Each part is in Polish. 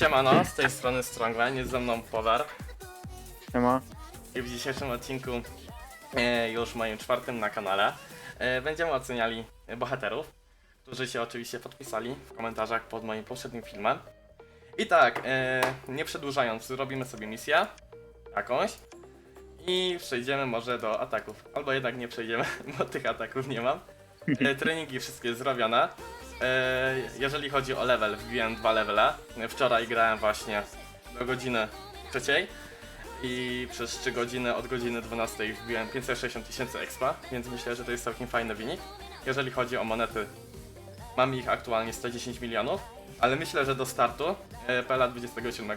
Siemano, z tej strony Strongman, jest ze mną Polar Siema. i w dzisiejszym odcinku, e, już moim czwartym na kanale, e, będziemy oceniali bohaterów, którzy się oczywiście podpisali w komentarzach pod moim poprzednim filmem. I tak, e, nie przedłużając, zrobimy sobie misję jakąś i przejdziemy może do ataków, albo jednak nie przejdziemy, bo tych ataków nie mam. E, treningi wszystkie zrobione. E, jeżeli chodzi o level, wbiłem dwa levele. Wczoraj grałem właśnie do godziny trzeciej i przez 3 godziny od godziny 12 wbiłem 560 tysięcy expa, więc myślę, że to jest całkiem fajny wynik. Jeżeli chodzi o monety, mam ich aktualnie 110 milionów, ale myślę, że do startu e, PLA 27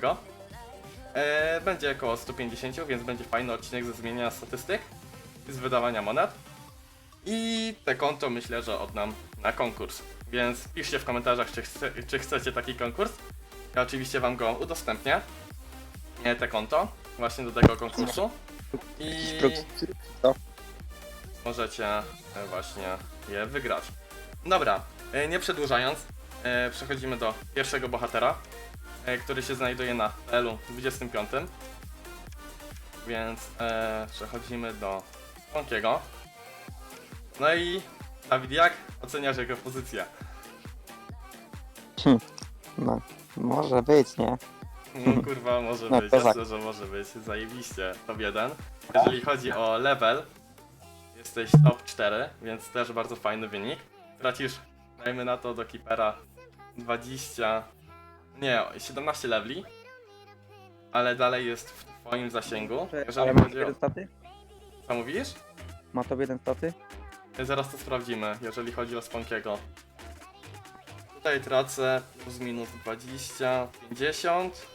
e, będzie około 150, więc będzie fajny odcinek ze zmieniania statystyk, z wydawania monet. I te konto myślę, że oddam na konkurs. Więc piszcie w komentarzach, czy, chce, czy chcecie taki konkurs. Ja oczywiście wam go udostępnię. Nie te konto, właśnie do tego konkursu. I możecie e, właśnie je wygrać. Dobra, e, nie przedłużając, e, przechodzimy do pierwszego bohatera, który się znajduje na PL-u 25. Więc przechodzimy do Funkiego. No i Dawid, jak oceniasz jego pozycję? No, może być, nie? No kurwa, może No, być, to jasne, tak. że może być, zajebiście, top 1. Jeżeli chodzi o level, jesteś top 4, więc też bardzo fajny wynik. Tracisz, dajmy na to do Keepera 20, nie, 17 leveli, ale dalej jest w twoim zasięgu. Jeżeli Ale ma chodzi o... jeden staty? Co mówisz? Ma to jeden staty? Zaraz to sprawdzimy, jeżeli chodzi o Sponkiego. Tutaj tracę plus minus 20, 50,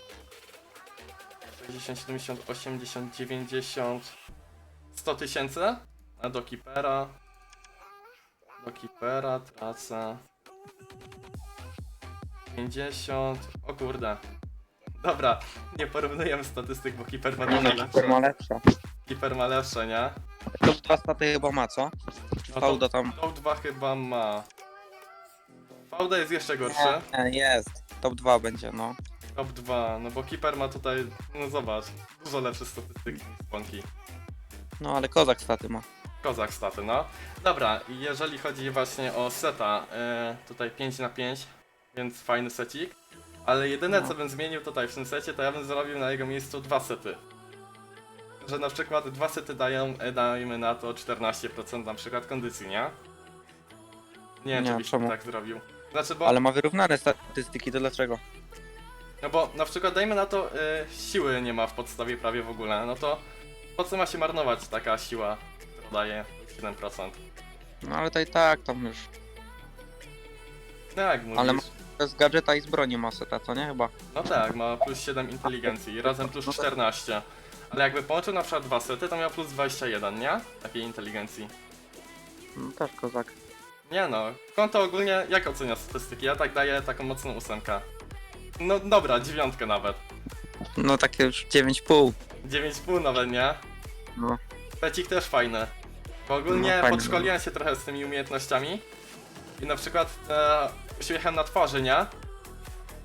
60, 70, 80, 90, 100 tysięcy. A do Keepera, do Keepera tracę 50, o kurde. Dobra, nie porównujemy statystyk, bo Keeper ma No, dużo no, lepsze. ma lepsza. Keeper ma lepsze, nie? To dwa staty chyba ma, co? No Fauda tam. Top 2 chyba ma. Fauda jest jeszcze gorszy. Nie, jest. Top 2 będzie, no. Top 2, no bo Keeper ma tutaj, no zobacz, dużo lepsze statystyki niż Sponki. No ale kozak staty ma. Kozak staty, no. Dobra, jeżeli chodzi właśnie o seta, e, tutaj 5 na 5, więc fajny secik. Ale jedyne No. co bym zmienił tutaj w tym secie, to ja bym zrobił na jego miejscu dwa sety. Że na przykład dwa sety dają, e, dajmy na to 14% na przykład kondycji, nie? Nie wiem, Nie, czy byś czemu? tak zrobił. Znaczy, bo... Ale ma wyrównane statystyki, to dlaczego? No bo na przykład dajmy na to, y, siły nie ma w podstawie prawie w ogóle, no to po co ma się marnować taka siła, która daje 7%? No ale to i tak tam już. No jak mówisz? Ale ma- Z gadżeta i z broni ma seta, co nie? Chyba. No tak, ma plus 7 inteligencji razem plus 14. Ale jakby połączył na przykład dwa sety, to miał plus 21, nie? Takiej inteligencji. No też kozak. Nie no, konto ogólnie, jak ocenia statystyki? Ja tak daję taką mocną ósemkę. No dobra, dziewiątkę nawet. No takie już 9,5. 9,5 nawet, nie? No. Pecik też fajny. Bo ogólnie No, fajny, podszkoliłem się trochę z tymi umiejętnościami. I na przykład e, uśmiechem na twarzy, nie?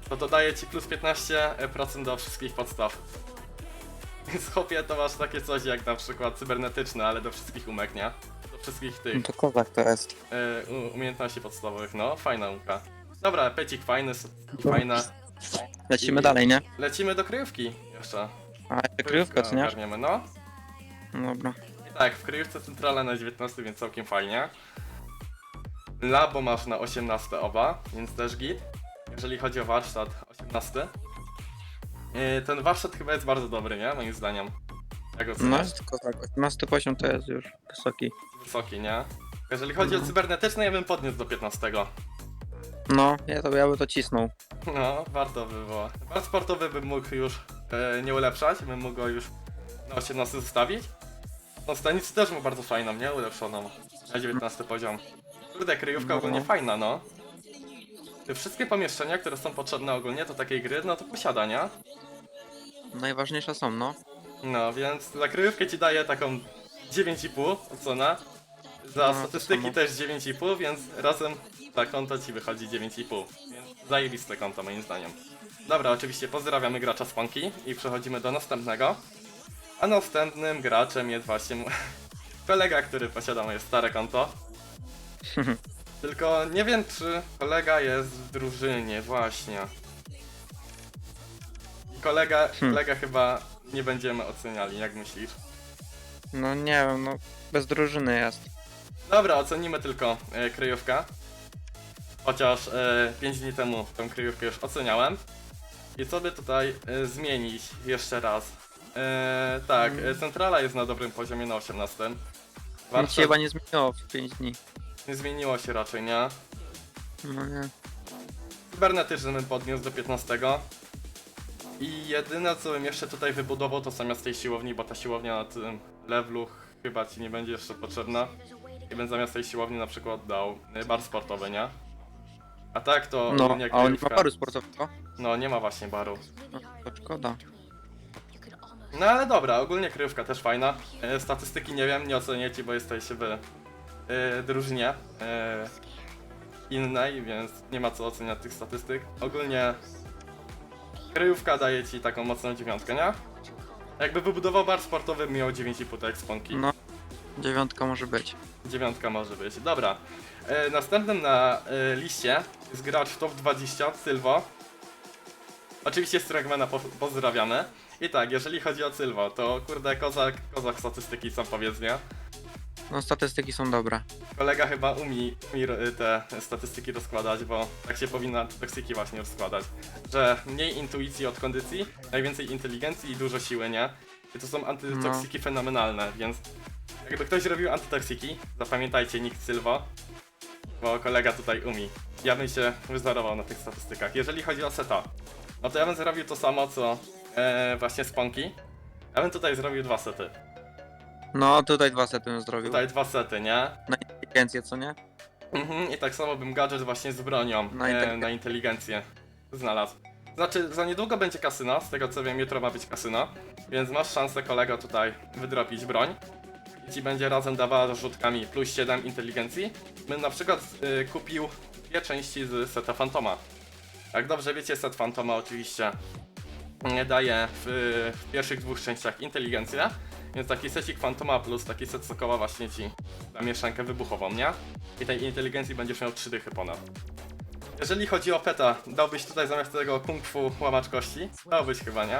To dodaje ci plus 15% do wszystkich podstaw. Więc chłopie to masz takie coś jak na przykład cybernetyczne, ale do wszystkich umek, nie? Wszystkich tych No to kozak to jest. e, u- umiejętności podstawowych, no. Fajna uka. Dobra, pecik fajny, s- fajne. Lecimy I- dalej, nie? Lecimy do kryjówki jeszcze. A jeszcze kryjówka, co nie? Ogarniemy, no. Dobra. I tak, w kryjówce centralna na 19, więc całkiem fajnie. Labo masz na 18 oba, więc też git. Jeżeli chodzi o warsztat, 18. Yy, Ten warsztat chyba jest bardzo dobry, nie? Moim zdaniem. Jak No oceniasz? jest kozak. 18 poziom to jest już wysoki. Wysoki, nie? Jeżeli chodzi o Mhm. cybernetyczne, ja bym podniósł do 15. No, ja to ja by to cisnął. No, warto by było. Bar sportowy bym mógł już e, nie ulepszać, bym mógł go już na 18 zostawić. No, stanicę też ma bardzo fajną, nie? Ulepszoną. Na 19 poziom. Kurde, kryjówka No. ogólnie fajna, no. Te wszystkie pomieszczenia, które są potrzebne ogólnie do takiej gry, no to posiada, nie? Najważniejsze są, no. No, więc za kryjówkę ci daję taką 9,5 ocena. Za No, to statystyki samo. też 9,5, więc razem za konto ci wychodzi 9,5. Więc zajebiste konto moim zdaniem. Dobra, oczywiście pozdrawiamy gracza Sponki i przechodzimy do następnego. A następnym graczem jest właśnie mu- kolega, który posiada moje stare konto. Tylko nie wiem, czy kolega jest w drużynie, właśnie. Kolega, kolega chyba nie będziemy oceniali, jak myślisz? No nie wiem, no bez drużyny jest. Dobra, ocenimy tylko e, kryjówkę. Chociaż e, 5 dni temu tą kryjówkę już oceniałem. I co by tutaj e, zmienić jeszcze raz? E, tak, e, centrala jest na dobrym poziomie na 18. Nic Warsztat się chyba nie zmieniło w 5 dni. nie zmieniło się raczej, nie? No nie. Cybernetyczny bym podniósł do 15. I jedyne co bym jeszcze tutaj wybudował to zamiast tej siłowni, bo ta siłownia na tym levelu chyba ci nie będzie jeszcze potrzebna. I bym zamiast tej siłowni na przykład dał bar sportowy, nie? A tak to No, a on nie ma paru sportowego? No nie ma właśnie baru. No, to szkoda. No ale dobra, ogólnie kryjówka też fajna. E, statystyki nie wiem, nie ocenię ci, bo jesteś w e, drużynie e, innej, więc nie ma co oceniać tych statystyk. Ogólnie kryjówka daje ci taką mocną dziewiątkę, nie? Jakby wybudował bar sportowy, miał 9,5 tak sponki. No. Dziewiątka może być. Dziewiątka może być. Dobra. E, następnym na e, liście jest gracz top 20, Sylwo. Oczywiście Strongmana po, pozdrawiamy. I tak, jeżeli chodzi o Sylwo, to kurde kozak, kozak statystyki sam powiedz, nie? No statystyki są dobre. Kolega chyba umie, umie ro- te statystyki rozkładać, bo tak się powinna toksyki właśnie rozkładać. Że mniej intuicji od kondycji, najwięcej inteligencji i dużo siły, nie? I to są antytoksyki fenomenalne, więc jakby ktoś robił antytoksyki, zapamiętajcie nikt Sylwo, bo kolega tutaj umie. Ja bym się wzorował na tych statystykach. Jeżeli chodzi o seta, no to ja bym zrobił to samo co e, właśnie Sponki. Ja bym tutaj zrobił dwa sety. No tutaj dwa sety bym zrobił. Tutaj dwa sety, nie? Na inteligencję, co nie? Mhm, i tak samo bym gadżet właśnie z bronią Na e, inteligencję. na inteligencję znalazł. Znaczy, za niedługo będzie kasyno, z tego co wiem, jutro ma być kasyno, więc masz szansę kolego tutaj wydropić broń. I ci będzie razem dawała rzutkami plus 7 inteligencji. Bym na przykład y, kupił dwie części z seta Fantoma. Jak dobrze wiecie, set Fantoma oczywiście nie daje w, w pierwszych dwóch częściach inteligencję, więc taki secik Fantoma plus taki set Sokoła właśnie ci da mieszankę wybuchową, nie? I tej inteligencji będziesz miał 3 dychy ponad. Jeżeli chodzi o peta, dałbyś tutaj zamiast tego kung fu łamacz kości? Dałbyś chyba, nie?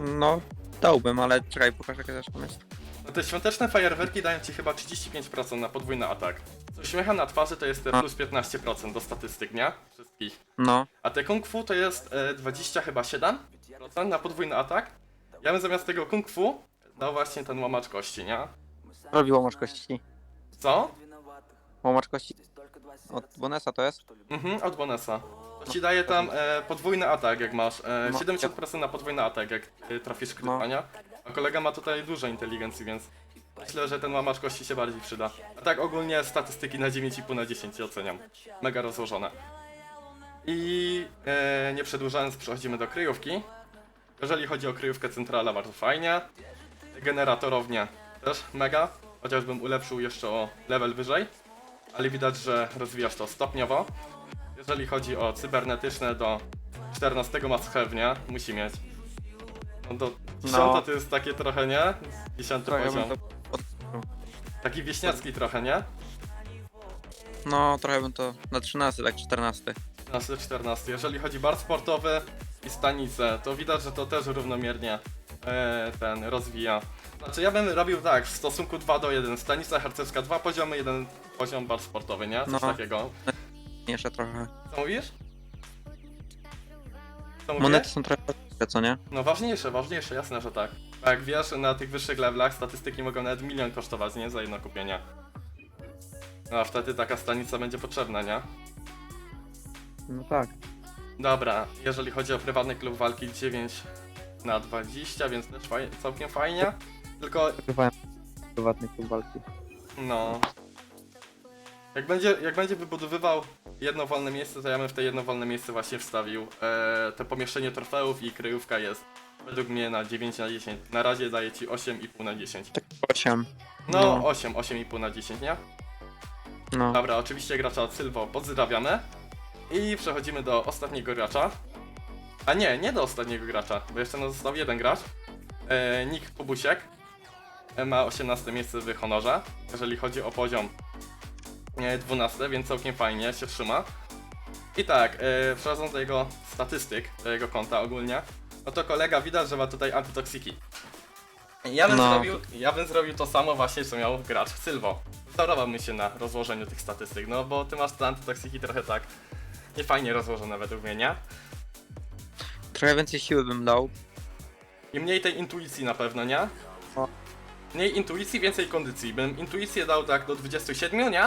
No, dałbym, ale czekaj, pokażę jaka też jest. No te świąteczne fajerwerki dają ci chyba 35% na podwójny atak. Co uśmiecha na twarzy to jest A. plus 15% do statystyk, nie? Wszystkich. No, A te kung fu to jest e, 20 chyba 7% na podwójny atak. Ja bym zamiast tego kung fu dał właśnie ten łamacz kości, nie? robi łomacz kości. Co? Łomacz kości od Bonesa to jest? Mhm, od Bonesa. To ci daje tam e, podwójny atak, jak masz. E, No. 70% na podwójny atak, jak e, trafisz krytania. A kolega ma tutaj dużo inteligencji, więc myślę, że ten łamacz kości się bardziej przyda. A tak ogólnie statystyki na 9,5 na 10 oceniam. Mega rozłożone. I e, nie przedłużając, przechodzimy do kryjówki. Jeżeli chodzi o kryjówkę centrala, bardzo fajnie. Generatorownie też mega, chociażbym ulepszył jeszcze o level wyżej. Ale widać, że rozwijasz to stopniowo. Jeżeli chodzi o cybernetyczne, do 14 must have, nie? Musi mieć. No do 10 No. to jest takie trochę, nie? 10 Trochę poziom. bym to. Taki wieśniacki trochę, nie? No, trochę bym to na 13, tak 14. 15, 14. Jeżeli chodzi bar sportowy i stanice, to widać, że to też równomiernie e, ten rozwija. Znaczy ja bym robił tak, w stosunku 2 do 1. Stanica harcerska 2 poziomy, jeden poziom bar sportowy, nie? Coś No. takiego. Jeszcze trochę. Co mówisz? Co mówię? Monety są trochę ważniejsze, co nie? No ważniejsze, ważniejsze, jasne, że tak. A Jak wiesz, na tych wyższych levelach statystyki mogą nawet milion kosztować, nie? Za jedno kupienie. No a wtedy taka stanica będzie potrzebna, nie? No tak. Dobra, jeżeli chodzi o prywatny klub walki 9 na 20, więc też faj całkiem fajnie. Tylko, prywatny klub walki. no... Jak będzie, jak będzie wybudowywał jedno wolne miejsce, to ja bym w te jedno wolne miejsce właśnie wstawił e, to pomieszczenie trofeów i kryjówka jest według mnie na 9 na 10. Na razie daje ci 8,5 na 10. Tak 8. No, No. 8, 8,5 na 10, nie? No. Dobra, oczywiście gracza Sylwo pozdrawiamy. I przechodzimy do ostatniego gracza. A nie, nie do ostatniego gracza, bo jeszcze nam został jeden gracz. E, Nick Kubusiek e, ma 18 miejsce w honorze, jeżeli chodzi o poziom e, 12, więc całkiem fajnie się trzyma. I tak, e, przechodząc do jego statystyk, do jego konta ogólnie, no to kolega widać, że ma tutaj antytoksiki. Ja bym, No. zrobił, ja bym zrobił to samo właśnie, co miał gracz Sylwo. Wzorowałbym się na rozłożeniu tych statystyk, no bo ty masz te antytoksiki trochę tak niefajnie rozłożone według mnie, nie? Trochę więcej siły bym dał. I mniej tej intuicji na pewno, nie? O. Mniej intuicji, więcej kondycji. Bym intuicję dał tak do 27, nie?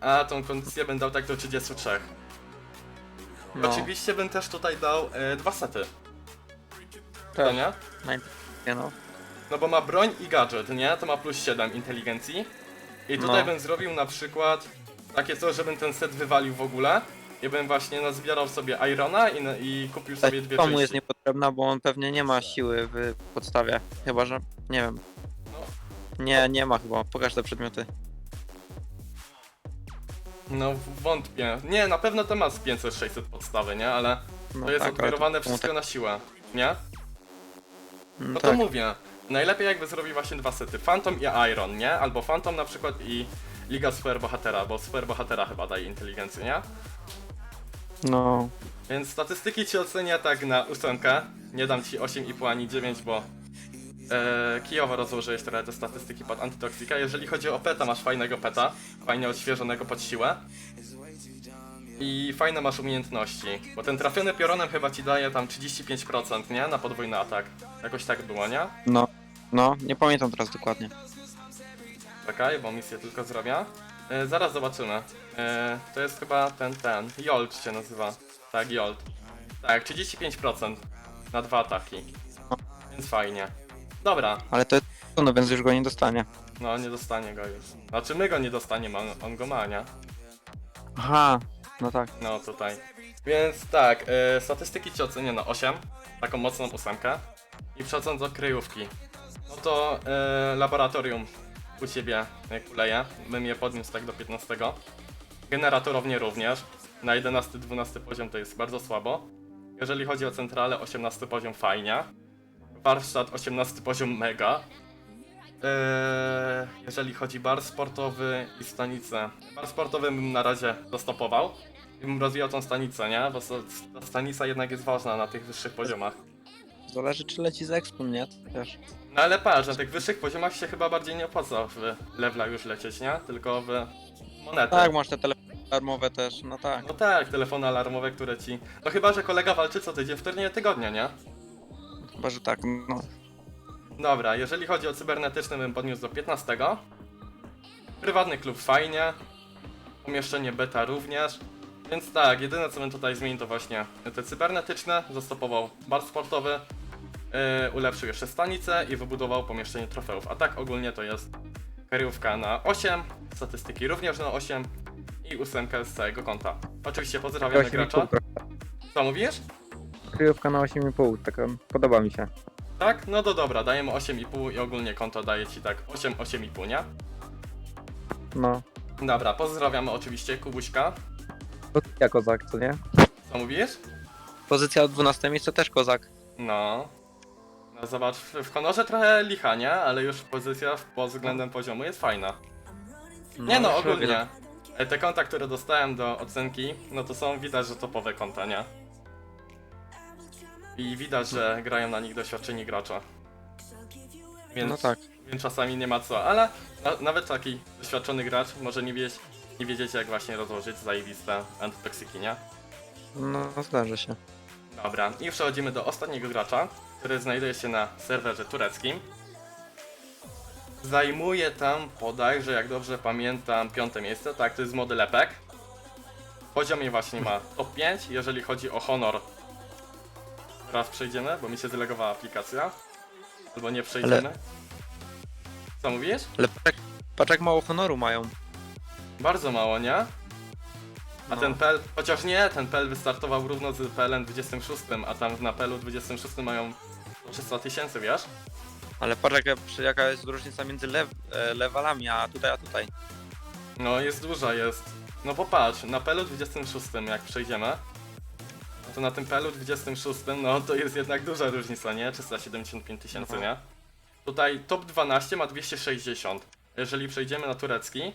A tą kondycję bym dał tak do 33. No, Oczywiście bym też tutaj dał e, dwa sety, to też. nie? Nie no. No bo ma broń i gadżet, nie? To ma plus 7 inteligencji. I tutaj No. bym zrobił na przykład takie coś, żebym ten set wywalił w ogóle. I bym właśnie nazbierał sobie Irona i, i kupił sobie dwie To mu części. jest niepotrzebna, bo on pewnie nie ma siły w podstawie. Chyba, że... nie wiem. No. Nie, nie ma chyba. Pokaż te przedmioty. No wątpię. Nie, na pewno to ma z 500-600 podstawy, nie? Ale No to jest tak, ale odbierowane to- wszystko na siłę, nie? Mm, No to tak. mówię. Najlepiej jakby zrobił właśnie dwa sety. Phantom i Iron, nie? Albo Phantom na przykład i Liga Superbohatera, bo Superbohatera chyba daje inteligencję, nie? No. Więc statystyki ci ocenię tak na ósemkę. Nie dam ci 8,5 ani 9, bo e, kijowo rozłożyłeś trochę te statystyki pod antytoksika. Jeżeli chodzi o peta, masz fajnego peta, fajnie odświeżonego pod siłę. I fajne masz umiejętności, bo ten trafiony piorunem chyba ci daje tam 35%, nie? Na podwójny atak. Jakoś tak było, nie? No. No, nie pamiętam teraz dokładnie. Czekaj, bo misję tylko zrobię. E, zaraz zobaczymy. E, to jest chyba ten, ten. Jolt się nazywa. Tak, Jolt. Tak, 35% na dwa ataki. Więc fajnie. Dobra, Ale to jest no więc już go nie dostanie. no nie dostanie go już. Znaczy my go nie dostaniemy, on, on go ma, nie? Aha, no tak. No tutaj. Więc tak, e, statystyki ci ocenię na 8, taką mocną ósemkę. I przechodząc do kryjówki. No to e, laboratorium u ciebie jak kuleje, bym je podniósł tak do 15. Generatorownie również. Na 11-12 poziom to jest bardzo słabo. Jeżeli chodzi o centralę, 18 poziom fajnie. Warsztat 18 poziom mega. Eee, jeżeli chodzi bar sportowy i stanicę. Bar sportowy bym na razie dostopował. I bym rozwijał tą stanicę, nie? Bo ta stanica jednak jest ważna na tych wyższych poziomach. Zależy czy leci z expem, nie? To Też. No ale patrz, na tych wyższych poziomach się chyba bardziej nie opłaca w levelach już lecieć, nie? Tylko w monety. Tak, masz te telefony darmowe też, no tak. No tak, telefony alarmowe, które ci... No chyba, że kolega walczy co tydzień w turnieju tygodnia, nie? Chyba, że tak, no. Dobra, jeżeli chodzi o cybernetyczny, bym podniósł do 15. Prywatny klub fajnie. Pomieszczenie beta również. Więc tak, jedyne co bym tutaj zmienił to właśnie te cybernetyczne. Zastopował bar sportowy. Yy, ulepszył jeszcze stanicę i wybudował pomieszczenie trofeów. A tak ogólnie to jest kryjówka na 8, statystyki również na 8 i ósemkę z całego konta. Oczywiście pozdrawiamy gracza. Co mówisz? Kryjówka na 8,5, taka podoba mi się. Tak? No to dobra, dajemy 8,5 i ogólnie konto daje ci tak 8, 8,5, nie? No. Dobra, pozdrawiamy oczywiście Kubuśka. Pozycja kozak, co nie? Co mówisz? Pozycja od 12 miejsce też kozak. No. No zobacz, w, honorze trochę licha, nie? Ale już pozycja w- pod względem poziomu jest fajna. Nie no, już ogólnie. E, Te konta, które dostałem do ocenki, no to są widać, że topowe konta, nie? I widać, że grają na nich doświadczeni gracze. Więc, No tak. więc czasami nie ma co, ale na, nawet taki doświadczony gracz może nie wiedzieć, nie wiedzieć jak właśnie rozłożyć zajebiste antytoksyki, nie? No, zdarzy się. Dobra, i przechodzimy do ostatniego gracza, który znajduje się na serwerze tureckim. Zajmuje tam bodajże, jak dobrze pamiętam, piąte miejsce, tak, to jest model Epek. Poziomie właśnie ma top 5, jeżeli chodzi o honor. Teraz przejdziemy, bo mi się zdelegowała aplikacja. Albo nie przejdziemy. Co mówisz? Ale patrz jak mało honoru mają. Bardzo mało, nie? A No. ten PL, chociaż nie, ten PL wystartował równo z PL-em 26, a tam na PL-u 26 mają 300 tysięcy, wiesz? Ale patrz jaka, jaka jest różnica między lew, e, levelami, a tutaj, a tutaj. No jest duża, jest No popatrz, na PL 26 jak przejdziemy, no to na tym PL 26 no to jest jednak duża różnica, nie? 375 tysięcy, No. nie? Tutaj top 12 ma 260. Jeżeli przejdziemy na turecki,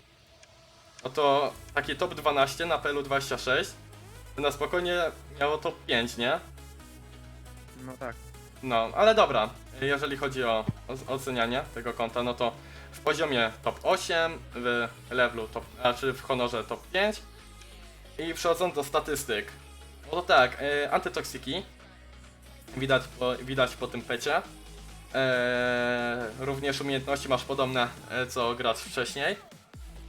no to takie top 12 na PL 26 to na spokojnie miało top 5, nie? No tak. No, ale dobra, jeżeli chodzi o, o ocenianie tego konta, no to w poziomie top 8, w levelu top, znaczy w honorze top 5 i przechodząc do statystyk. No to tak, e, antytoksiki, widać po, widać po tym pecie. E, również umiejętności masz podobne e, co gracz wcześniej.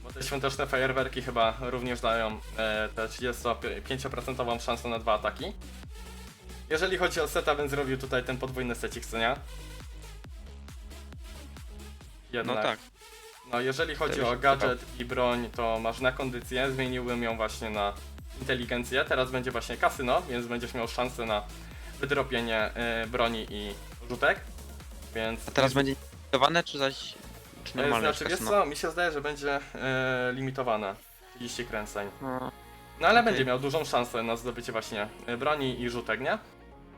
Bo te świąteczne fajerwerki chyba również dają e, te 35% szansę na dwa ataki. Jeżeli chodzi o seta, bym zrobił tutaj ten podwójny secik, co nie? No Jednak. tak. No, jeżeli chodzi o gadżet i broń, to masz na kondycję, zmieniłbym ją właśnie na inteligencję. Teraz będzie właśnie kasyno, więc będziesz miał szansę na wydropienie y, broni i rzutek. Więc A teraz będzie limitowane, czy zaś... Czy E, normalne Znaczy, wiesz co, mi się zdaje, że będzie e, limitowane 30 kręceń. No, No ale Okej. będzie miał dużą szansę na zdobycie właśnie e, broni i rzutek, nie?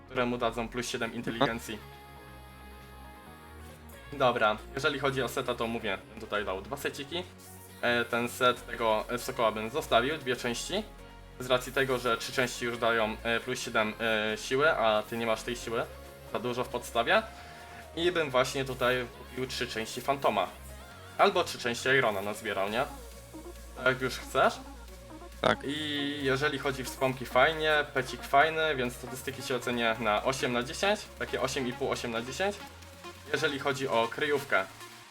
Które mu dadzą plus 7 inteligencji. Dobra, jeżeli chodzi o seta, to mówię, bym tutaj dał dwa seciki. E, Ten set tego e, sokoła bym zostawił, dwie części. Z racji tego, że trzy części już dają e, plus 7 e, siły, a ty nie masz tej siły za dużo w podstawie. I bym właśnie tutaj kupił trzy części Fantoma. Albo trzy części Irona nazbierał, nie? Jak już chcesz. tak. I jeżeli chodzi w wspomki fajnie, pecik fajny, więc statystyki się ocenię na 8 na 10, takie 8,5, 8 na 10. Jeżeli chodzi o kryjówkę,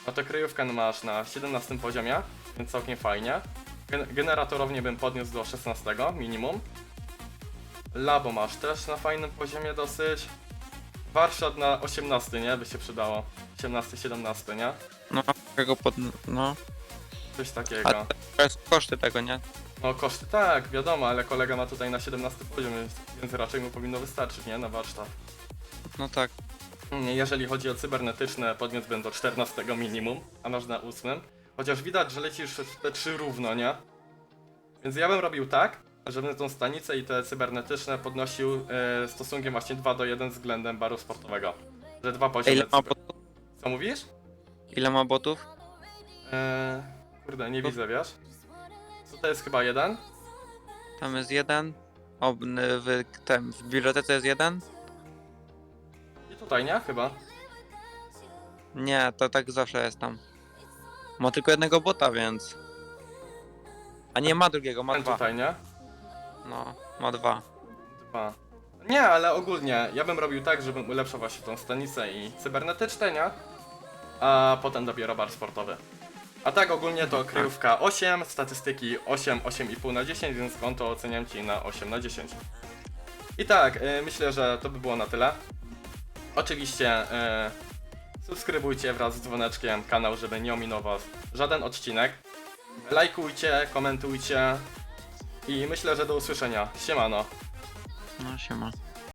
no to kryjówkę masz na 17 poziomie, więc całkiem fajnie. Gen- Generatorownie bym podniósł do 16 minimum. Labo masz też na fajnym poziomie dosyć. Warsztat na 18, nie? By się przydało. 18, 17, nie? No, tego pod... No, Coś takiego. A to jest koszty tego, nie? No koszty tak, wiadomo, ale kolega ma tutaj na 17 poziom, więc, więc raczej mu powinno wystarczyć, nie? Na warsztat. No tak. Mm, Jeżeli chodzi o cybernetyczne, podniósłbym do 14 minimum, a masz na 8. Chociaż widać, że lecisz te 3 równo, nie? Więc ja bym robił tak, żebym tą stanicę i te cybernetyczne podnosił e, stosunkiem właśnie 2 do 1 względem baru sportowego. Że dwa A poziomy. ile ma, cyber- botów? Co mówisz? ile ma botów? E, kurde, nie widzę, wiesz? To jest chyba jeden? Tam jest jeden. Ob, w, tem, w bibliotece jest jeden? I tutaj, nie? Chyba. Nie, to tak zawsze jest tam. Ma tylko jednego bota, więc... A nie, ma drugiego, ma Ten dwa. tutaj, nie? No, ma dwa. Dwa. Nie, ale ogólnie ja bym robił tak, żebym ulepszał właśnie tą stanicę i cybernetyczne, nie? A potem dopiero bar sportowy. A tak ogólnie to kryjówka 8, statystyki 8, 8,5 na 10, więc konto oceniam Ci na 8 na 10. I tak, y, myślę, że to by było na tyle. Oczywiście y, subskrybujcie wraz z dzwoneczkiem kanał, żeby nie ominął Was żaden odcinek. Lajkujcie, komentujcie i myślę, że do usłyszenia. Siemano. No, siema.